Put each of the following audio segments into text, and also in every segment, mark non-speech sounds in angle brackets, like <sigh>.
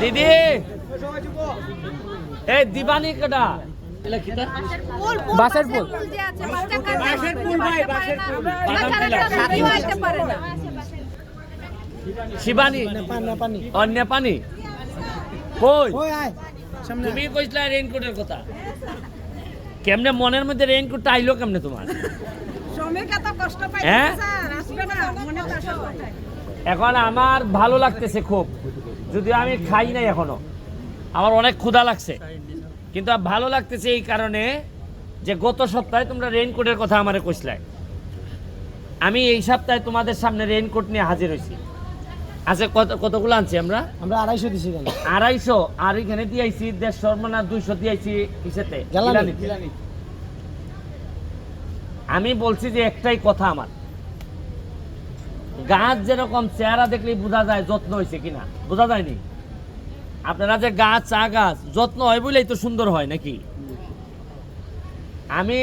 দিদি। এই দিবানি কিটা বাসের পুল। যে আছে বাচ্চা কাজ বাঁশের পুল। ভাই, পুল। না শিবানী। পানি পানি অন্য পানি কই? তুমি কইছিলা রেইনকোটের কথা। কেমনে মনের মধ্যে রেইনকোট আইলো কেমনে তোমার? শ্রমিক এত কষ্ট পাই হ্যাঁ? স্যার আসবে না মনে কষ্ট এখন আমার ভালো লাগতেছে খুব। যদিও আমি খাই নাই এখনও। আমার অনেক ক্ষুধা লাগছে। কিন্তু ভালো লাগতেছে এই কারণে যে গত সপ্তাহে তোমরা রেইনকোটের কথা আমারে কইসলাই। আমি এই সপ্তাহে তোমাদের সামনে রেইনকোট নিয়ে হাজির হয়েছি আচ্ছা কত কতগুলো আনছি আমরা? আমরা আড়াইশো দিছি আড়াইশো। আর এখানে দিয়েছি দেড়শো না দুইশো দিয়েছি কিসেতে। আমি বলছি যে একটাই কথা আমার। গাছ যেরকম চেহারা দেখলেই বোঝা যায় যত্ন হয়েছে কিনা। বোঝা যায়নি? আপনারা যে গাছ, চা গাছ, যত্ন হয় বলেই তো সুন্দর হয় নাকি? আমি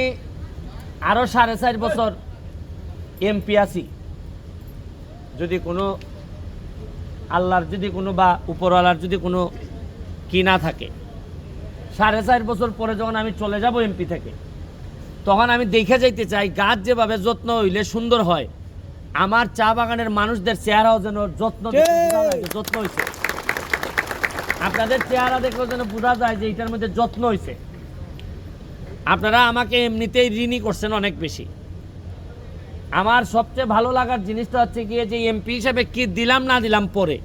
আরও সাড়ে চার বছর এমপি আছি। যদি কোনো আল্লাহর যদি কোনো বা উপরওয়ালার যদি কোনো কি না থাকে। সাড়ে চার বছর পরে যখন আমি চলে যাব এমপি থেকে, তখন আমি দেখে যাইতে চাই গাছ যেভাবে যত্ন হইলে সুন্দর হয়। আমার চা বাগানের মানুষদের চেহারাও যেন যত্ন যত্ন হয়েছে আপনাদের চেহারা দেখলেও যেন বোঝা যায় যে এটার মধ্যে যত্ন হয়েছে আপনারা আমাকে এমনিতেই ঋণই করছেন অনেক বেশি। আমার সবচেয়ে ভালো লাগার জিনিসটা হচ্ছে গিয়ে যে এমপি হিসাবে কি দিলাম না দিলাম পরে।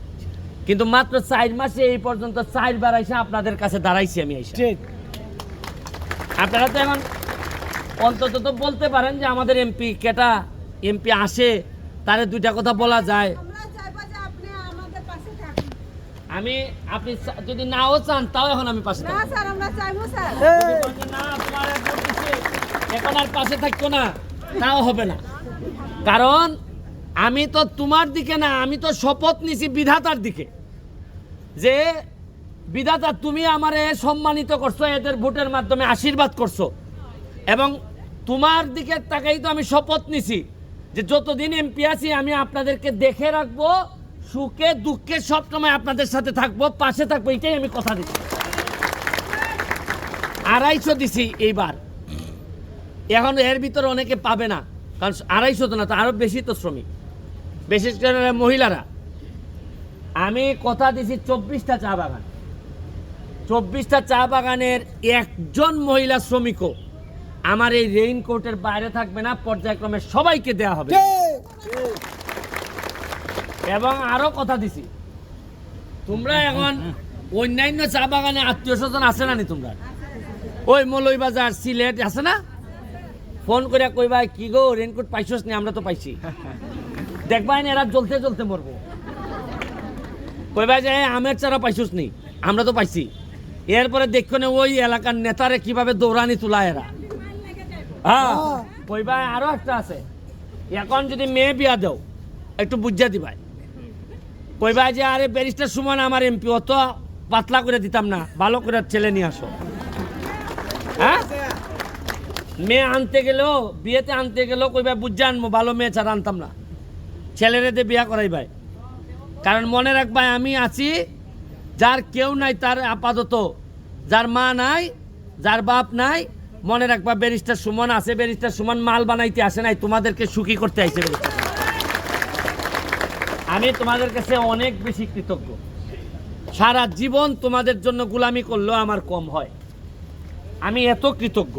কিন্তু মাত্র চার মাসে এই পর্যন্ত চার বার এসে আপনাদের কাছে দাঁড়াইছি আমি এসে। ঠিক। আপনারা তো এখন অন্তত তো বলতে পারেন যে আমাদের এমপি কেটা এমপি আসে তারে দুইটা কথা বলা যায়। আমি আপনি যদি নাও চান তাও এখন আমি পাশে না স্যার আমরা চাইব স্যার। না তোমার আর এখন আর পাশে থাকতো না তাও হবে না। কারণ আমি তো তোমার দিকে না আমি তো শপথ নিছি বিধাতার দিকে। যে বিধাতা তুমি আমারে সম্মানিত করছ এদের ভোটের মাধ্যমে আশীর্বাদ করছ। এবং তোমার দিকে তাকাই তো আমি শপথ নিছি। যে যতদিন এমপি আছি, আমি আপনাদেরকে দেখে রাখব, সুখে, দুঃখে সবসময় আপনাদের সাথে থাকব, পাশে থাকব, এটাই আমি কথা দিচ্ছি। আড়াইশো দিছি এইবার। এখন এর ভিতরে অনেকে পাবে না, কারণ আড়াইশো তো না, তো আরও বেশি তো শ্রমিক। বিশেষ করে মহিলারা। আমি কথা দিছি চব্বিশটা চা বাগান। চব্বিশটা চা বাগানের একজন মহিলা শ্রমিকও। আমার এই রেইনকোটের বাইরে থাকবে না পর্যায়ক্রমে সবাইকে দেয়া হবে। এবং আরও কথা দিছি তোমরা এখন অন্যান্য চা বাগানে আত্মীয় স্বজন আছে না নি তোমরা? ওই মৌলইবাজার সিলেট আছে না? ফোন করে কইবা কি গো রেনকোট পাইছস নি? আমরা তো পাইছি। দেখবাই না এরা জ্বলতে জ্বলতে মরবো। কইবা যে আমের চারা পাইছস নি? আমরা তো পাইছি। এরপরে দেখো ওই এলাকার নেতারে কীভাবে দৌড়ানি তোলা এরা। হ্যাঁ। কইবা আরও একটা আছে। এখন যদি মেয়ে বিয়া দেও একটু বুঝা দিবাই কইবা যে আরে ব্যারিস্টার সুমন আমার এমপি অত পাতলা করে দিতাম না ভালো করে ছেলে নিয়ে আসো। হ্যাঁ? মেয়ে আনতে গেলেও বিয়েতে আনতে গেলেও কইবা বুঝে আনব ভালো মেয়ে ছাড়া আনতাম না। ছেলেরে দিয়ে বিয়া করাই ভাই। কারণ মনে রাখবাই আমি আছি যার কেউ নাই তার আপাতত। যার মা নাই যার বাপ নাই মনে রাখবা, ব্যারিস্টার সুমন আছে, ব্যারিস্টার সুমন মাল বানাইতে আসে নাই, তোমাদেরকে সুখী করতে আইছে আমি তোমাদের কাছে অনেক বেশি কৃতজ্ঞ। সারা জীবন তোমাদের জন্য গোলামি করলেও আমার কম হয়। আমি এত কৃতজ্ঞ।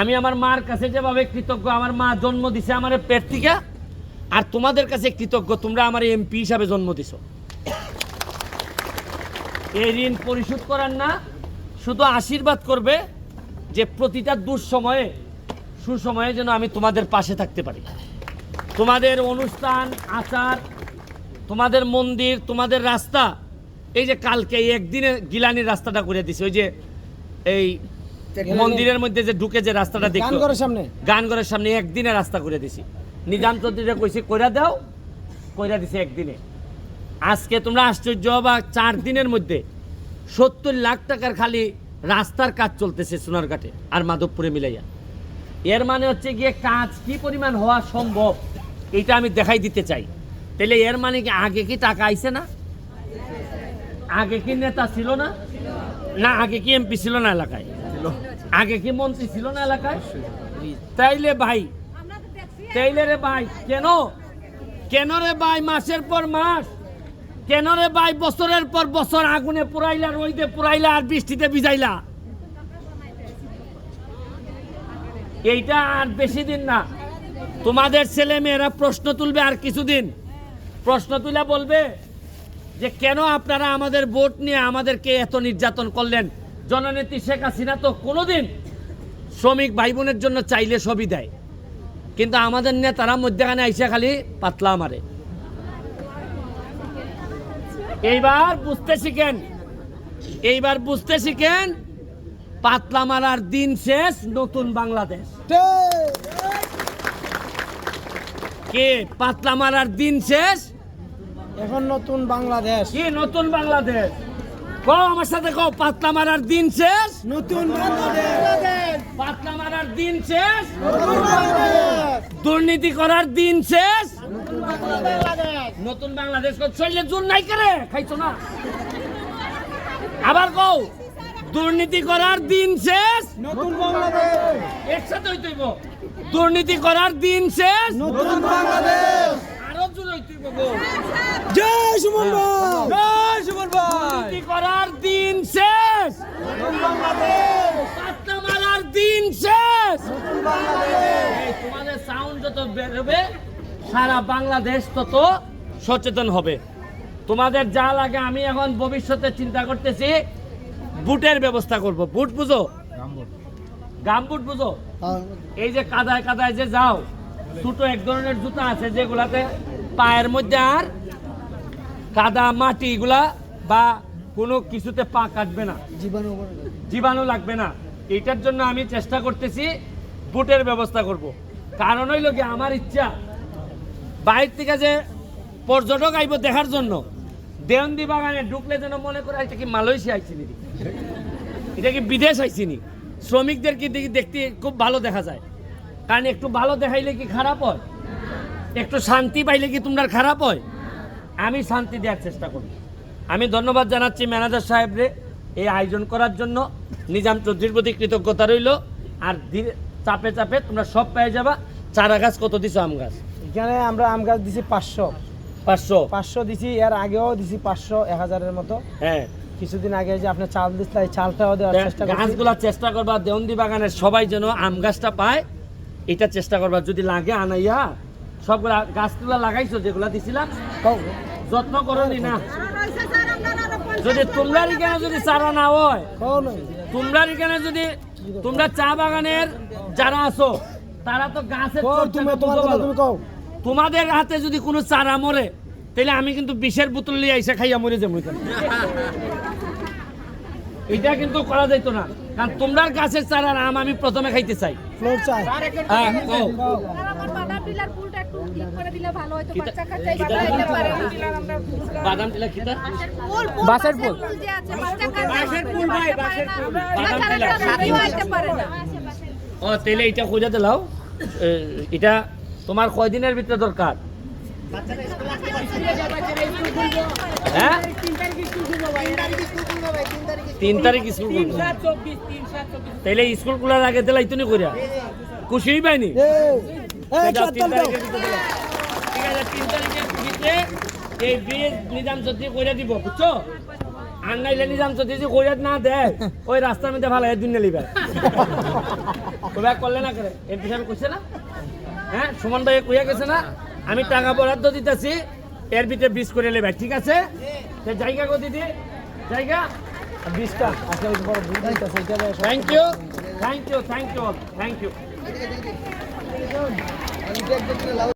আমি আমার মার কাছে যেভাবে কৃতজ্ঞ, আমার মা জন্ম দিছে আমার পেট থেকে, আর তোমাদের কাছে কৃতজ্ঞ, তোমরা আমার এমপি হিসাবে জন্ম দিছো। এই ঋণ পরিশোধ করার না, শুধু আশীর্বাদ করবে যে প্রতিটা দুঃসময়ে সুসময়ে যেন আমি তোমাদের পাশে থাকতে পারি। তোমাদের অনুষ্ঠান আচার তোমাদের মন্দির তোমাদের রাস্তা এই যে কালকে এই একদিনে গিলানির রাস্তাটা করে দিছে ওই যে এই মন্দিরের মধ্যে যে ঢুকে যে রাস্তাটা গান দেখো করার সামনে? গানগরের সামনে একদিনে রাস্তা করে দিছি। নিজাম চৌধুরীরা কইছে কইরা দাও কইরা দিছে একদিনে। আজকে তোমরা আশ্চর্য বা চার দিনের মধ্যে সত্তর লাখ টাকার খালি রাস্তার কাজ চলতেছে সোনারঘাটে আর মাধবপুরে মিলাইয়া। এর মানে হচ্ছে গিয়ে কাজ কি পরিমাণ হওয়া সম্ভব, এটা আমি দেখাই দিতে চাই। তাহলে এর মানে কি আগে কি টাকা আইছে না? আগে কি নেতা ছিল না? না, আগে কি এমপি ছিল না এলাকায়? আগে কি মন্ত্রী ছিল না এলাকায়? তাইলে ভাই, তাইলে রে ভাই, কেন? কেন রে ভাই, মাসের পর মাস? কেন রে ভাই, বছরের পর বছর আগুনে পুরাইলা রইদে পুরাইলা আর বৃষ্টিতে ভিজাইলা? এইটা আর বেশি দিন না। তোমাদের ছেলে মেয়েরা প্রশ্ন তুলবে আর কিছুদিন। প্রশ্ন তুলে বলবে যে কেন আপনারা আমাদের ভোট নিয়ে আমাদেরকে এত নির্যাতন করলেন? জননেত্রী শেখ হাসিনা তো কোনোদিন শ্রমিক ভাই বোনের জন্য চাইলে সবই দেয়। কিন্তু আমাদের নেতারা মধ্যখানে আইসা খালি পাতলা মারে। এইবার বুঝতে শিখেন। এইবার বুঝতে শিখেন পাতলা মারার দিন শেষ নতুন বাংলাদেশ। কে পাতলা মারার দিন শেষ? এখন নতুন বাংলাদেশ। কি নতুন বাংলাদেশ? কও আমার সাথে কও পাতলা মারার দিন শেষ? নতুন বাংলাদেশ। পাতলা মারার দিন শেষ? দুর্নীতি করার দিন শেষ? নতুন বাংলাদেশ চললে জোর নাই করে খাইছো না? আবার কও দুর্নীতি করার দিন শেষ। নতুন বাংলাদেশ। একসাথে হইতে হইব। দুর্নীতি করার দিন শেষ। নতুন বাংলাদেশ। আরও জোর হইতে হইব গো। জয় সুমন ভাই জয় সুমন ভাই দুর্নীতি করার দিন শেষ। পাতলা মারার দিন শেষ। নতুন এই তোমাদের সাউন্ড যত বেরোবে সারা বাংলাদেশ তত সচেতন হবে। তোমাদের যা লাগে আমি এখন ভবিষ্যতে চিন্তা করতেছি বুটের ব্যবস্থা করব। বুট বুঝো? গাম বুট বুঝো? এই যে কাদায় কাদায় যে যাও ছোট এক ধরনের জুতা আছে যেগুলাতে পায়ের মধ্যে আর কাদা মাটি এগুলা বা কোনো কিছুতে পা কাটবে না। জীবাণু জীবাণু লাগবে না। এইটার জন্য আমি চেষ্টা করতেছি বুটের ব্যবস্থা করব। কারণ হইল কি আমার ইচ্ছা বাইরে থেকে যে পর্যটক আইব দেখার জন্য। দেওয়ন্দি বাগানে ঢুকলে যেন মনে করে এটা কি মালয়েশিয়া আইছি নাকি? এটা কি বিদেশ আইছিনি শ্রমিকদের কি দেখি দেখতে খুব ভালো দেখা যায়। কারণ একটু ভালো দেখাইলে কি খারাপ হয়? একটু শান্তি পাইলে কি তোমরা খারাপ হয়? আমি শান্তি দেওয়ার চেষ্টা করি। আমি ধন্যবাদ জানাচ্ছি ম্যানেজার সাহেবরে এই আয়োজন করার জন্য। নিজাম চৌধুরীর প্রতি কৃতজ্ঞতা রইল। আর ধীরে চাপে চাপে তোমরা সব পেয়ে যাবা। চারা গাছ কত দিছো আম গাছ? এখানে আমরা আম গাছ দিছি পাঁচশো। পাঁচশো। পাঁচশো দিছি এর আগেও দিছি পাঁচশো এক হাজারের মতো। হ্যাঁ। কিছুদিন আগে যে আপনি চাল দিচ্ছেন এই চালটাও দেওয়ার চেষ্টা গাছগুলা চেষ্টা করবা দেওন্দি বাগানের সবাই যেন আম গাছটা পায় এটা চেষ্টা করবা। যদি লাগে আনাইয়া সবগুলা গাছগুলা লাগাইছো যেগুলা দিছিলাম। যত্ন করনি না যদি তোমরা এখানে যদি চারা না হয় তোমরা এখানে যদি তোমরা চা বাগানের যারা আছো তারা তো গাছের তুমি তুমি কও। তোমাদের হাতে যদি কোনো চারা মরে তাহলে আমি কিন্তু বিষের বোতল নিয়ে এসে খাইয়া মরে যাব। এটা কিন্তু করা যাইতো না কারণ তোমরার গাছের চারার আম আমি প্রথমে খাইতে চাই ফ্লোর চাই হ্যাঁ, কও। কও। আর আমার বাদাম টিলার ফুলটা একটু ঠিক করে দিলে ভালো হয়তো কিতা- বাচ্চা কাচ্চাই কিতা- বাদাম পারে না বাদাম টিলা খিতা ফুল ফুল বাঁশের ফুল। ফুল যে আছে বাচ্চা কাচ্চা বাঁশের ফুল ভাই, বাঁশের ফুল। বাদাম বাদাম টিলা। টিলা আইতে পারে না ও তাহলে এটা এ, এটা তোমার কয়দিনের ভিতরে দরকার? হ্যাঁ? তিন তারিখ স্কুল। তাইলে স্কুল খোলার আগে দিলাই তুমি করিয়া খুশি পাইনি তিন তারিখের ভিতরে ঠিক আছে তিন তারিখের ভিতরে এই ব্রিজ নিজাম চৌধুরী করে দিব বুঝছ? আর নাইলে নিজাম চৌধুরী যদি করে না দেয় ওই রাস্তার মধ্যে ভালো একদিন নেলিবে <laughs> ওইভাবে করলে না করে। এমপি সাহেব কইছে না? হ্যাঁ সুমন ভাই কইয়া গেছে না আমি টাকা বরাদ্দ দিতেছি এর ভিতরে ব্রিজ করে নেবে ঠিক আছে? জায়গা কো দিদি জায়গা? বিষটা। Thank you thank you thank you thank you